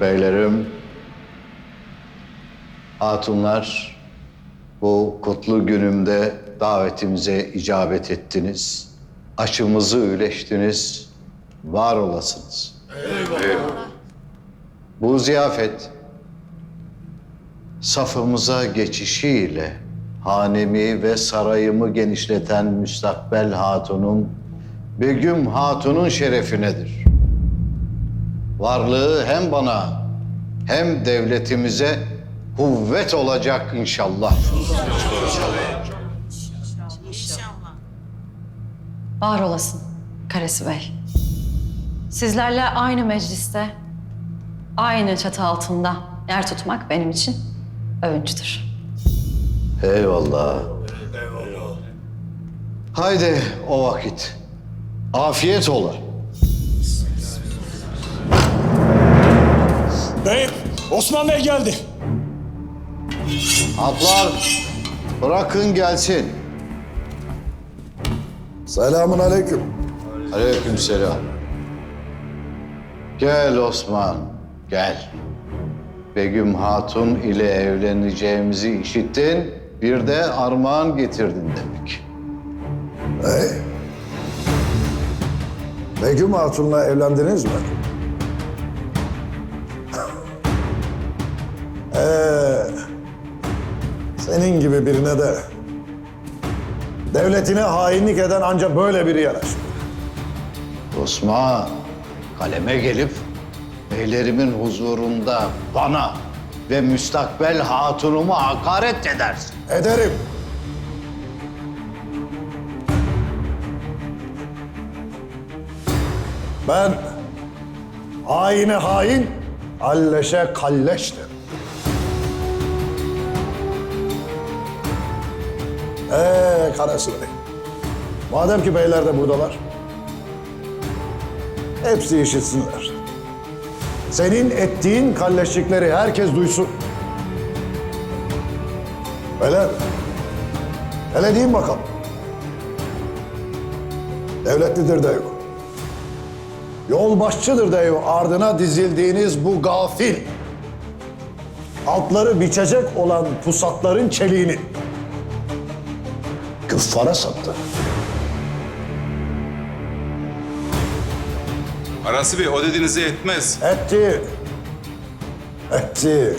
beylerim, hatunlar, bu kutlu günümde davetimize icabet ettiniz. Aşımızı üleştiniz. Var olasınız. Bu ziyafet safımıza geçişiyle hanemi ve sarayımı genişleten müstakbel hatunum Begüm Hatun'un şerefinedir. Varlığı hem bana hem devletimize kuvvet olacak inşallah. Var olasın Karesi Bey. Sizlerle aynı mecliste, aynı çatı altında yer tutmak benim için övünçtür. Eyvallah. Haydi o vakit. Afiyet ola. Beyim, Osman Bey geldi. Atlar bırakın gelsin. Selamun aleyküm. Aleykümselam. Gel Osman, gel. Begüm Hatun ile evleneceğimizi işittin, bir de armağan getirdin demek. Hey. Begüm Hatun'la evlendiniz mi? Ee, senin gibi birine de devletine hainlik eden ancak böyle biri yaraşır. Osman, kaleme gelip beylerimin huzurunda bana ve müstakbel hatunuma hakaret edersin. Ederim. Ben haine hain, kalleşe kalleştir. Ee Karası Bey, madem ki beyler de buradalar, hepsi işitsinler. Senin ettiğin kalleşlikleri herkes duysun. Beyler, hele deyin bakalım. Devletlidir de yok. Yolbaşçıdır yok. Ardına dizildiğiniz bu gafil. Altları biçecek olan pusatların çeliğini. Küffara sattı. Arası Bey o dediğinize yetmez. Etti. Etti.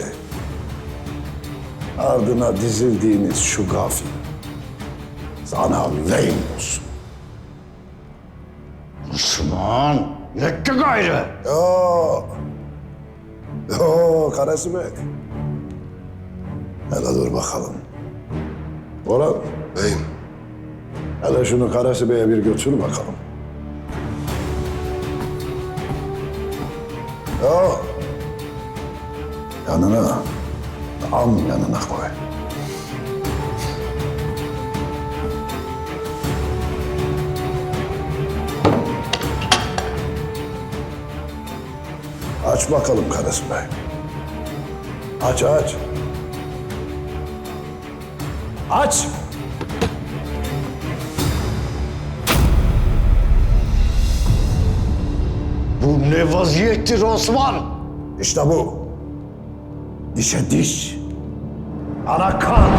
Ardına dizildiğiniz şu gafil. Sana lehim olsun. Osman, yetti gayrı. Yo. Yo Karası Bey. Hele dur bakalım. Orhan. Beyim, Hele şunu Karası Bey'e bir götür bakalım. Yo. Yanına, tam yanına koy. Aç bakalım Karası Bey. Aç aç. Aç. Bu ne vaziyettir Osman? İşte bu. Dişe diş. Ana kan.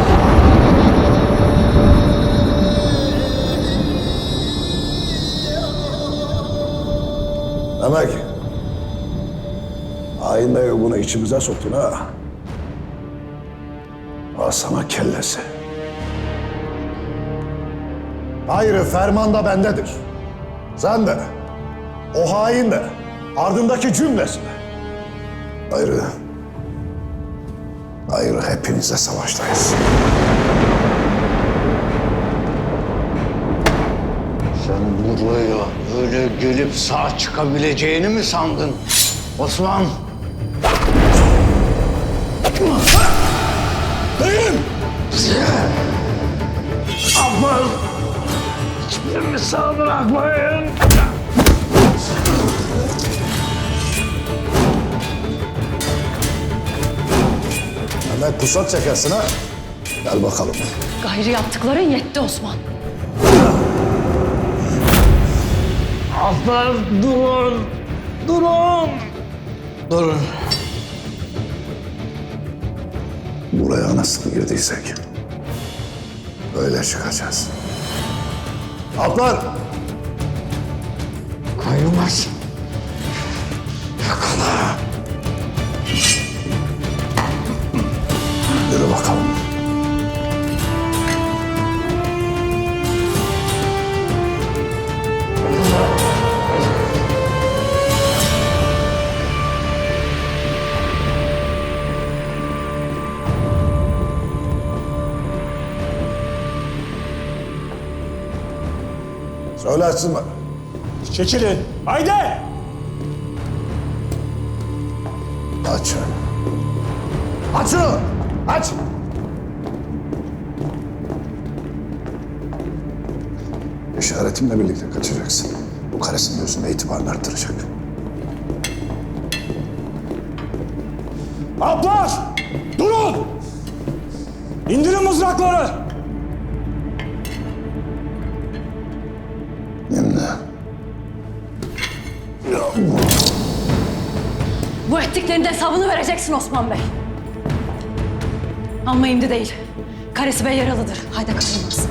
Demek hain bey bunu içimize soktun ha. Al sana kellesi. Gayrı ferman da bendedir. Sen de, o hain de, ardındaki cümlesi de. Ayrı. Ayrı hepinizle savaştayız. Sen buraya öyle gelip sağ çıkabileceğini mi sandın? Osman, Beyim! aman! Hiçbirini sağ bırakmayın. Demek pusat çekersin ha. Gel bakalım. Gayrı yaptıkların yetti Osman. Affar durun. Durun. Durun. Buraya nasıl girdiysek öyle çıkacağız. Alplar! Kaymaz. Yakala. Yürü bakalım. Söyle açsın bak. Çekilin. Haydi. Aç. Aç şunu! Aç! İşaretimle birlikte kaçacaksın. Bu karısının gözünde itibarını arttıracak. Atlar. Durun. İndirin mızrakları. Bu ettiklerinin hesabını vereceksin Osman Bey. Ama şimdi değil. Karesi Bey yaralıdır. Haydi kaçırmaz.